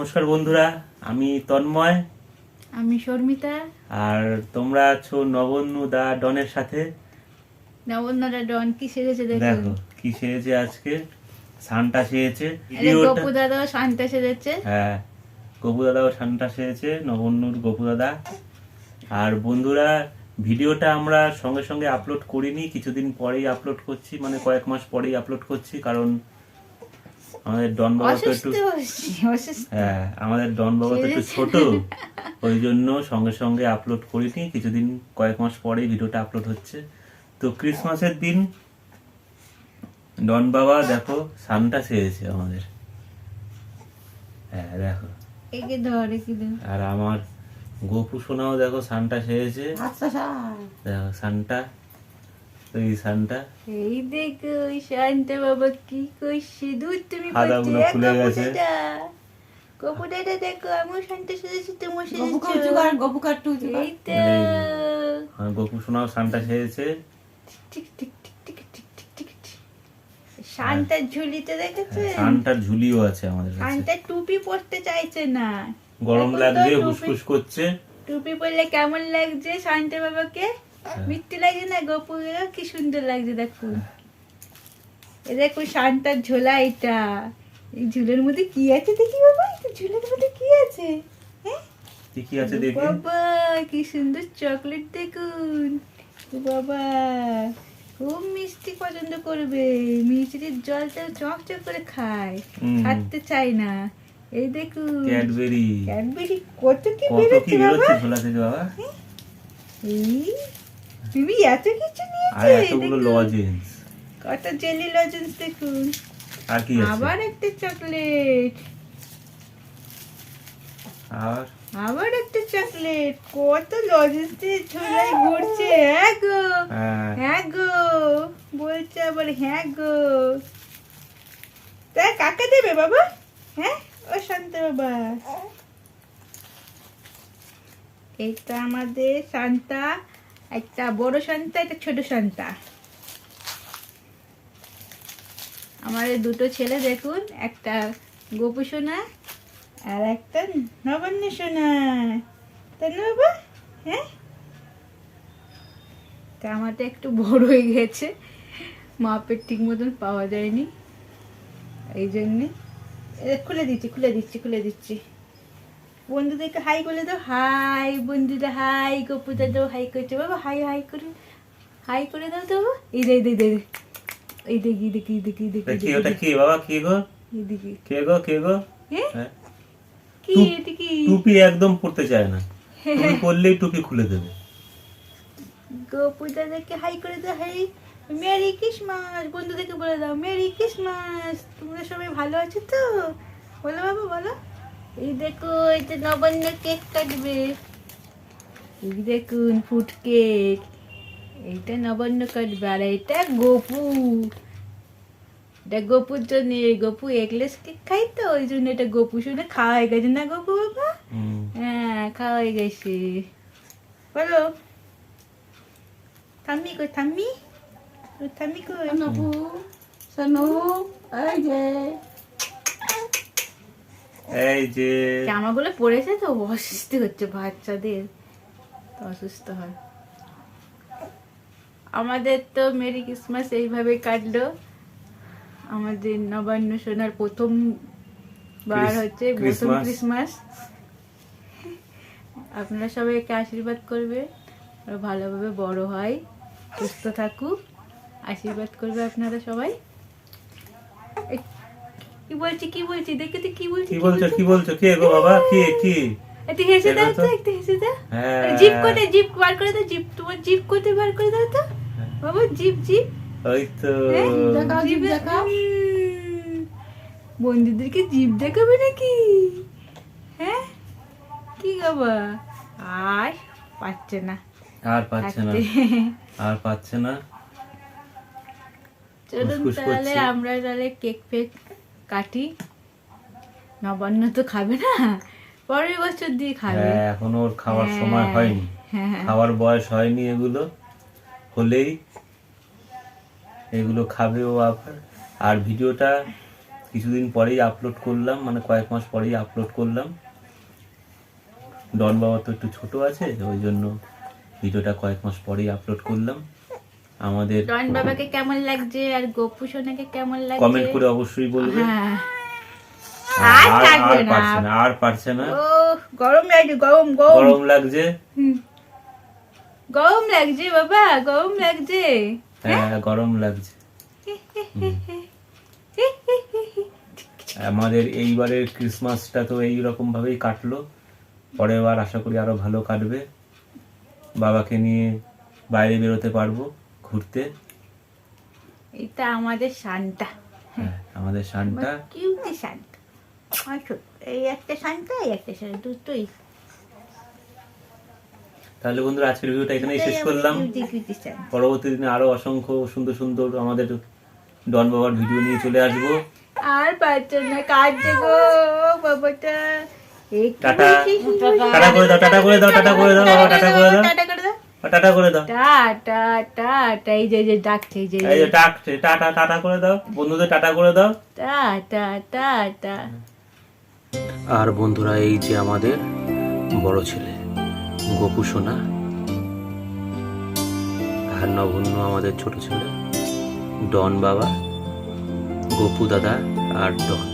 নমস্কার বন্ধুরা আমি তন্ময়। আমি শর্মিতা। আর তোমরা আছো নবন্নু দা ডনের সাথে। নবন্যরা ডন কি দেখো। কি আজকে। সানটা গপু দাদাও হ্যাঁ গপু দাদাও সানটা সেজেছে নবন্নুর গপু দাদা। আর বন্ধুরা ভিডিওটা আমরা সঙ্গে সঙ্গে আপলোড করিনি কিছুদিন পরেই আপলোড করছি মানে কয়েক মাস পরেই আপলোড করছি কারণ আমাদের ডন বাবা তো একটু হ্যাঁ আমাদের ডন বাবা তো একটু ছোট ওই জন্য সঙ্গে সঙ্গে আপলোড করিনি। কিছুদিন কয়েক মাস পরেই ভিডিওটা আপলোড হচ্ছে। তো ক্রিসমাসের দিন ডন বাবা দেখো সানটা সেরেছে আমাদের। হ্যাঁ দেখো। আর আমার গোপু সোনাও দেখো সানটা সেরেছে আচ্ছা দেখো সানটা ঝুলিতে ঝুলিও আছে আমাদের টুপি পরতে চাইছে না গরম লাগছে করছে টুপি পরলে কেমন লাগছে শান্তা বাবাকে মিথ্যে লাগছে না গোপুকে কি সুন্দর লাগছে দেখুন এ দেখুন শান্তার ঝোলা এটা। এই ঝুলের মধ্যে কি আছে দেখি বাবা? এই ঝুলের মধ্যে কি আছে? হ্যাঁ? কি আছে দেখি। বাবা কি সুন্দর চকলেট দেখুন। বাবা খুব মিষ্টি পছন্দ করবে। মিষ্টির জলটা চকচক করে খায়। খাতে চায় না। এই দেখুন। ক্যাডবেরি। ক্যাডবেরি কত কি বেরোচ্ছে বাবা? থেকে বাবা এত কিছু আর নিয়েছে এতগুলো লজেন্স। কত জেলি লজেন্স দেখুন। আর কি আছে? আবার একটা চকলেট। আর? আবার একটা চকলেট। কত লজেন্স দিয়ে ঝোলায় ঘুরছে হ্যাঁ গো। হ্যাঁ, হ্যাঁ গো। বলছে আবার হ্যাঁ গো। তা কাকে দেবে বাবা? হ্যাঁ? ও শান্ত বাবা। এইটা আমাদের শান্তা। একটা বড় শান্তা, একটা ছোট শান্তা। আমাদের দুটো ছেলে দেখুন, একটা গোপু সোনা আর একটা নবান্ন সোনা। তাই না বাবা হ্যাঁ? তা আমারটা একটু বড় হয়ে গেছে, মাপের ঠিক মতন পাওয়া যায়নি। এই জন্যে খুলে দিচ্ছি খুলে দিচ্ছি খুলে দিচ্ছি। বন্ধুদেরকে হাই করে দাও। হাই বন্ধুরা হাই গপুদা দাও হাই করছে। বাবা হাই হাই করে। হাই করে দাও তো বাবা। এই দে এই দে, এই দে এই দেখি দেখি দেখি দেখি কি ওটা কি বাবা কি গো? এই দেখি কে গো কে গো? হ্যাঁ হ্যাঁ? কি এটা কি? টুপি একদম পরতে চায় না। টুপি পরলেই টুপি খুলে দেবে। গোপুদাদেরকে হাই করে দাও হাই মেরি ক্রিসমাস বন্ধুদেরকে বলে দাও। মেরি ক্রিসমাস তোমরা সবাই ভালো আছো তো? বলো বাবা বলো। এই দেখো এটা নবান্ন কেক কাটবে। এই দেখুন ফুড কেক। এইটা নবান্ন কাটবে আর এটা গোপু। এটা গোপুর জন্য গোপু এগলেস কেক খাই তো ওই জন্য এটা গোপু শুনে খাওয়া হয়ে গেছে না গোপু বাবা? হ্যাঁ খাওয়া হয়ে গেছে। বলো। থাম্মি কই থাম্মি? ও থাম্মি কই? সনু, এই যে, এই যে জামাগুলো পরেছে তো অসুস্থ হচ্ছে বাচ্চাদের। তো অসুস্থ হয়। আমাদের তো মেরি ক্রিসমাস এইভাবে কাটলো। আমাদের নবান্ন সোনার প্রথম বার হচ্ছে প্রথম ক্রিসমাস। আপনারা সবাইকে আশীর্বাদ করবে। ভালোভাবে বড় হয় সুস্থ থাকুক। আশীর্বাদ করবে আপনারা সবাই। কি বলছি কি বলছি? দেখে তো কি বলছি কি বলছো কি বলছো? কে গো বাবা? কি কি? একটু হেসে দাও তো। একটু হেসে দাও। হ্যাঁ। জিপ কোথায় জিপ বার করে দাও জিপ। তোমার জিপ কোথায় বার করে দাও তো? বাবা জিপ জিপ। ওই তো। হ্যাঁ, দেখাও, জিভ দেখাও। বন্ধুদেরকে জিপ দেখাবে নাকি? হ্যাঁ? কি বাবা? আর পাচ্ছে না। আর পাচ্ছে না। আর পাচ্ছে না। চলুন তাহলে করছে। আমরা তাহলে কেক ফেক কাটি নবান্ন তো খাবে না পরের বছর দিয়ে খাবে। হ্যাঁ এখন ওর খাওয়ার হ্যাঁ, সময় হয়নি। হ্যাঁ খাওয়ার বয়স হয়নি এগুলো হলেই এগুলো খাবে ও আবার। আর ভিডিওটা কিছুদিন পরেই আপলোড করলাম মানে কয়েক মাস পরেই আপলোড করলাম। ডন বাবা তো একটু ছোট আছে ওই জন্য ভিডিওটা কয়েক মাস পরেই আপলোড করলাম। আমাদের রন বাবাকে কেমন লাগছে আর গোপু সোনাকে কেমন লাগছে? কমেন্ট করে অবশ্যই বলবে। হ্যাঁ। আর না। পারছে না আর পারছে না। ও গরম লাগছে গরম গরম। গরম লাগছে। হুম। গরম লাগছে বাবা গরম লাগছে। হ্যাঁ গরম লাগছে। আমাদের এইবারের ক্রিসমাসটা তো এই রকম ভাবেই কাটলো। পরের বার আশা করি আরও ভালো কাটবে। বাবাকে নিয়ে বাইরে বেরোতে পারব। ঘুরতে? এটা আমাদের হ্যাঁ আমাদের শানটা কিউটি এই একটা এই একটা দুটোই। তাহলে বন্ধুরা আজকের ভিডিওটা এখানেই শেষ করলাম। পরবর্তী দিনে আরও অসংখ্য সুন্দর সুন্দর আমাদের ডন বাবার ভিডিও নিয়ে চলে আসব। আর পারছ না কাঁদছে গো বাবাটা টাটা। টাটা করে দাও টাটা করে দাও টাটা করে দাও টাটা করে দাও। টাটা করে দাও। টাটা টাটা এই যে যে ডাকছে এই যে এই যে টাকছে টাটা টাটা করে দাও। বন্ধুদের টাটা করে দাও। টাটা টাটা আর বন্ধুরা এই যে আমাদের বড় ছেলে গোপু সোনা। আর নভন্য আমাদের ছোট ছেলে ডন বাবা গোপু দাদা আর ডন।